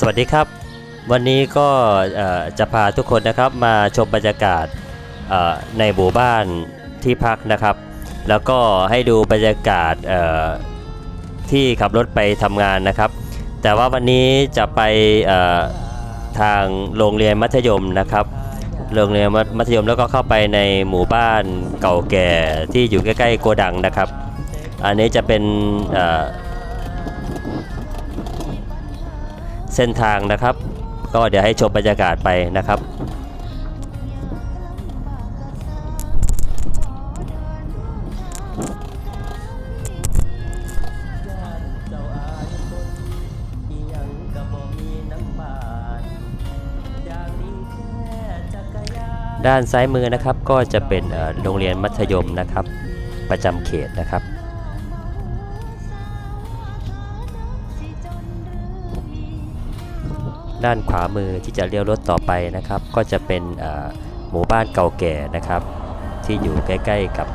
สวัสดีครับ วันนี้ก็จะพาทุกคนนะครับมาชมบรรยากาศในหมู่บ้านที่พักนะครับ แล้วก็ให้ดูบรรยากาศที่ขับรถไปทำงานนะครับ แต่ว่าวันนี้จะไปทางโรงเรียนมัธยมนะครับ โรงเรียนมัธยมแล้วก็เข้าไปในหมู่บ้านเก่าแก่ที่อยู่ใกล้ๆโกดังนะครับ อันนี้จะเป็น เส้นทางนะครับ ก็เดี๋ยวให้ชมบรรยากาศไปนะครับด้านซ้ายมือนะครับก็จะเป็นโรงเรียนมัธยมนะครับ ประจำเขตนะครับ ด้านขวามือที่จะเลี้ยวรถต่อไปนะครับ ก็จะเป็นหมู่บ้านเก่าแก่นะครับ ที่อยู่ใกล้ ๆ กับ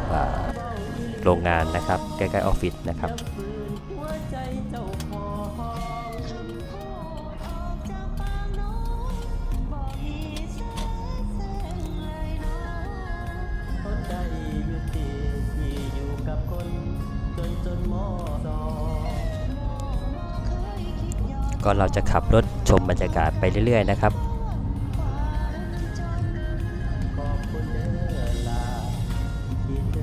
โรงงานนะครับ ใกล้ ๆ ออฟฟิศนะครับ ก่อนเราจะขับรถชมบรรยากาศไปเรื่อยๆนะครับบคุณเด้อลาที่เ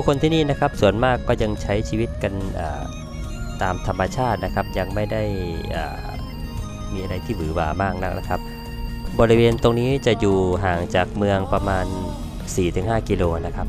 ผู้คนที่นี่นะครับส่วนมากก็ยังใช้ชีวิตกันตามธรรมชาตินะครับ ยังไม่ได้มีอะไรที่หวือหวามากนักนะครับ บริเวณตรงนี้จะอยู่ห่างจากเมืองประมาณ 4-5 กิโลนะครับ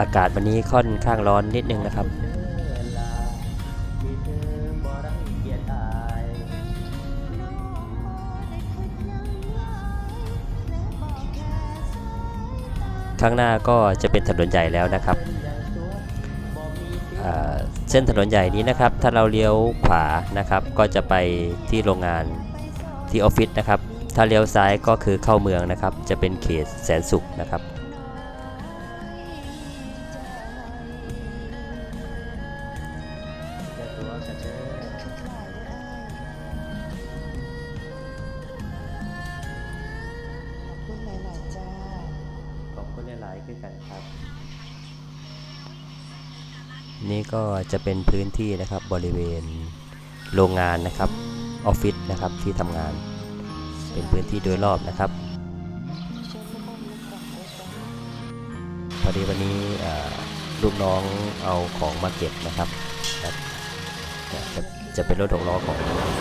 อากาศวันนี้ค่อนข้างร้อนนิดนึงนะครับ ข้างหน้าก็จะเป็นถนนใหญ่แล้วนะครับ เส้นถนนใหญ่นี้นะครับ ถ้าเราเลี้ยวขวานะครับ ก็จะไปที่โรงงานที่ออฟฟิศนะครับ ถ้าเลี้ยวซ้ายก็คือเข้าเมืองนะครับ จะเป็นเขตแสนสุขนะครับ ขอบคุณหลาย ๆ จ้า ขอบคุณหลายๆคือกันครับ นี่ก็จะเป็นพื้นที่นะครับบริเวณโรงงานนะครับออฟฟิศนะครับที่ทำงาน เป็นพื้นที่โดยรอบนะครับ พอดีวันนี้เอ่อลูกน้องเอาของมาเก็บนะครับครับเนี่ย จะจะเป็นรถหกล้อของ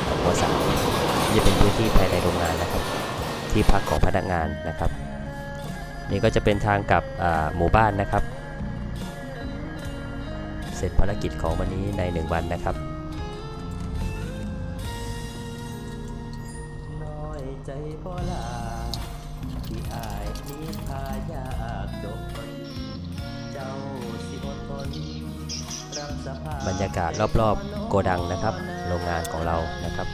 ของบริษัทนี่เป็นพื้นที่ภายในโรงงานนะครับ ที่พักของพนักงานนะครับ นี่ก็จะเป็นทางกลับหมู่บ้านนะครับ เสร็จภารกิจของวันนี้ใน 1 วันนะครับ บรรยากาศรอบๆ โกดังนะครับ โรงงานของเรานะครับ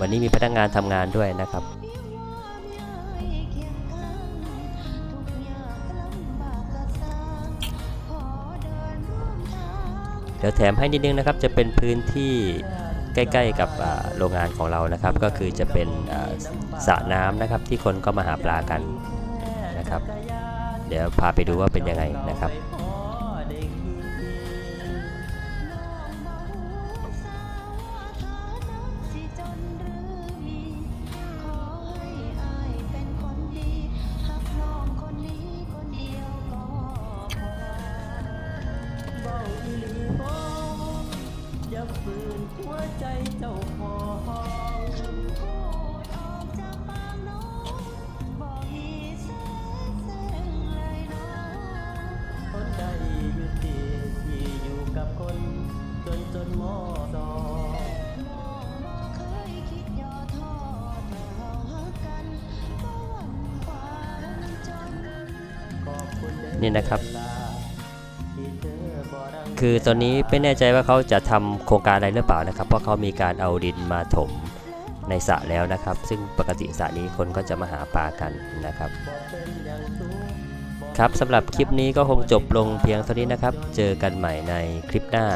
วันนี้มีพนักงานทำงานด้วยนะครับเดี๋ยวแถมให้นิดนึงนะครับ จะเป็นพื้นที่ใกล้ๆกับโรงงานของเรานะครับ ก็คือจะเป็นสระน้ำนะครับที่คนก็มาหาปลากันนะครับ เดี๋ยวพาไปดูว่าเป็นยังไงนะครับ อย่าฝืนหัวใจเจ้าของพูดออกจากปากน้องบอกอีแสนแสงเลยน้องคนใดอยู่ที่ที่อยู่กับคน จนจนมอสอน้องบ่เคยคิดย่อท้อแต่เฮาฮักกันบ่หวั่นความจน ขอบคุณเด้อ นี่นะครับ คือตอนนี้ไม่แน่ใจว่าเขาจะทำโครงการอะไรหรือเปล่านะครับ เพราะเขามีการเอาดินมาถมในสระแล้วนะครับ ซึ่งปกติสระนี้คนก็จะมาหาปลากันนะครับ ครับสำหรับคลิปนี้ก็คงจบลงเพียงเท่านี้นะครับ เจอกันใหม่ในคลิปหน้า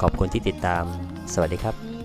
ขอบคุณที่ติดตาม สวัสดีครับ